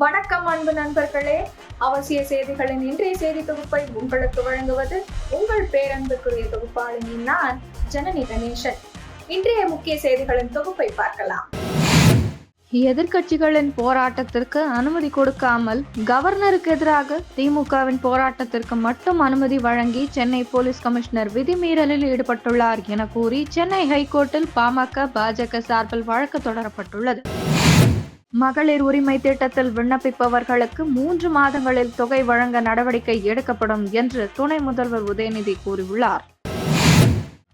வணக்கம் அன்பு நண்பர்களே. அவசிய செய்திகளின் இன்றைய செய்தி தொகுப்பை உங்களுக்கு வழங்குவது உங்கள் பேரன்புக்குரிய தொகுப்பாளினி நான் ஜனனி கணேசன். இன்றைய முக்கிய செய்திகளின் தொகுப்பை பார்க்கலாம். எதிர்க்கட்சிகளின் போராட்டத்திற்கு அனுமதி கொடுக்காமல் கவர்னருக்கு எதிராக திமுகவின் போராட்டத்திற்கு மட்டும் அனுமதி வழங்கி சென்னை போலீஸ் கமிஷனர் விதிமீறலில் ஈடுபட்டுள்ளார் என கூறி சென்னை ஹைகோர்ட்டில் பாமக பாஜக சார்பில் வழக்கு தொடரப்பட்டுள்ளது. மகளிர் உரிமை திட்டத்தில் விண்ணப்பிப்பவர்களுக்கு மூன்று மாதங்களில் தொகை வழங்க நடவடிக்கை எடுக்கப்படும் என்று துணை முதல்வர் உதயநிதி கூறியுள்ளார்.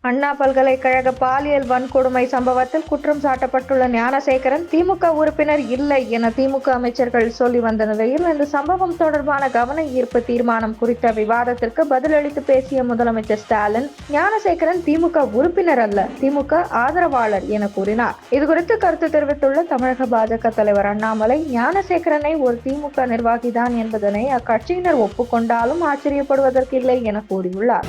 அண்ணா பல்கலைக்கழக பாலியல் வன்கொடுமை சம்பவத்தில் குற்றம் சாட்டப்பட்டுள்ள ஞானசேகரன் திமுக உறுப்பினர் இல்லை என திமுக அமைச்சர்கள் சொல்லி வந்த நிலையில் இந்த சம்பவம் தொடர்பான கவன ஈர்ப்பு தீர்மானம் குறித்த விவாதத்திற்கு பதிலளித்து பேசிய முதலமைச்சர் ஸ்டாலின் ஞானசேகரன் திமுக உறுப்பினர் அல்ல திமுக ஆதரவாளர் என கூறினார். இதுகுறித்து கருத்து தெரிவித்துள்ள தமிழக பாஜக தலைவர் அண்ணாமலை ஞானசேகரனை ஒரு திமுக நிர்வாகிதான் என்பதனை அக்கட்சியினர் ஒப்புக்கொண்டாலும் ஆச்சரியப்படுவதற்கில்லை என கூறியுள்ளார்.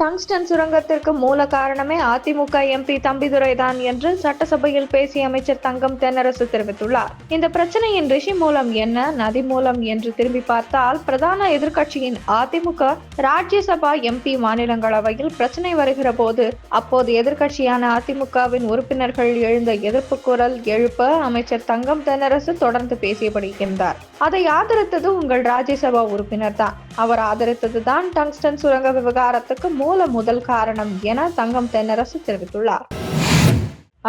டங்ஸ்டன் சுரங்கத்திற்கு மூல காரணமே அதிமுக எம்பி தம்பிதுரை தான் என்று சட்டசபையில் பேசிய அமைச்சர் தங்கம் தென்னரசு தெரிவித்துள்ளார். இந்த பிரச்சனையின் ரிஷி மூலம் என்ன நதி மூலம் என்று திரும்பி பார்த்தால் பிரதான எதிர்க்கட்சியின் அதிமுக ராஜ்யசபா எம்பி மாநிலங்களவையில் பிரச்சனை வருகிற போது அப்போது எதிர்க்கட்சியான அதிமுகவின் உறுப்பினர்கள் எழுந்த எதிர்ப்பு குரல் எழுப்ப அமைச்சர் தங்கம் தென்னரசு தொடர்ந்து பேசியபடி இருந்தார். அதை ஆதரித்தது உங்கள் ராஜ்யசபா உறுப்பினர் தான். அவர் ஆதரித்தது தான் டங்ஸ்டன் சுரங்க விவகாரத்துக்கு மூல மூல முதல் காரணம் என தங்கம் தென்னரசு தெரிவித்துள்ளார்.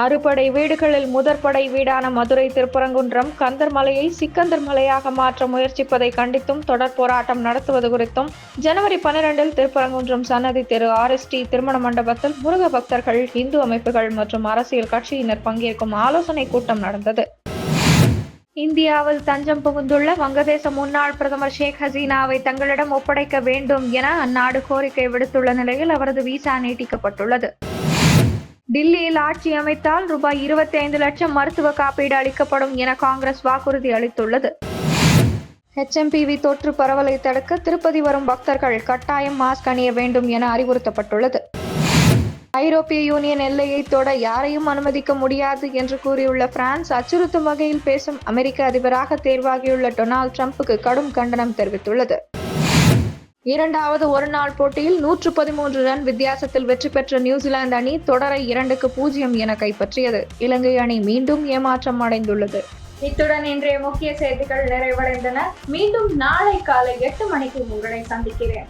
அறுபடை வீடுகளில் முதற்படை வீடான மதுரை திருப்பரங்குன்றம் கந்தர்மலையை சிக்கந்தர் மலையாக மாற்ற முயற்சிப்பதை கண்டித்தும் தொடர் போராட்டம் நடத்துவது குறித்தும் ஜனவரி பன்னிரண்டில் திருப்பரங்குன்றம் சன்னதி திரு ஆர்எஸ்டி திருமண மண்டபத்தில் முருக பக்தர்கள் இந்து அமைப்புகள் மற்றும் அரசியல் கட்சியினர் பங்கேற்கும் ஆலோசனை கூட்டம் நடந்தது. இந்தியாவில் தஞ்சம் புகுந்துள்ள வங்கதேச முன்னாள் பிரதமர் ஷேக் ஹசீனாவை தங்களிடம் ஒப்படைக்க வேண்டும் என அந்நாடு கோரிக்கை விடுத்துள்ள நிலையில் அவரது விசா நீட்டிக்கப்பட்டுள்ளது. டில்லியில் ஆட்சி அமைத்தால் ரூபாய் இருபத்தி ஐந்து லட்சம் மருத்துவ காப்பீடு அளிக்கப்படும் என காங்கிரஸ் வாக்குறுதி அளித்துள்ளது. ஹெச்எம்பிவி தொற்று பரவலை தடுக்க திருப்பதி வரும் பக்தர்கள் கட்டாயம் மாஸ்க் அணிய வேண்டும் என அறிவுறுத்தப்பட்டுள்ளது. ஐரோப்பிய யூனியன் எல்லையை தொட யாரையும் அனுமதிக்க முடியாது என்று கூறியுள்ள பிரான்ஸ் அச்சுறுத்தும் வகையில் பேசும் அமெரிக்க அதிபராக தேர்வாகியுள்ள டொனால்ட் டிரம்புக்கு கடும் கண்டனம் தெரிவித்துள்ளது. இரண்டாவது ஒருநாள் போட்டியில் நூற்று பதிமூன்று ரன் வித்தியாசத்தில் வெற்றி பெற்ற நியூசிலாந்து அணி தொடரை இரண்டுக்கு பூஜ்ஜியம் என கைப்பற்றியது. இலங்கை அணி மீண்டும் ஏமாற்றம் அடைந்துள்ளது. இத்துடன் இன்றைய முக்கிய செய்திகள் நிறைவடைந்தன. மீண்டும் நாளை காலை எட்டு மணிக்கு உங்களை சந்திக்கிறேன்.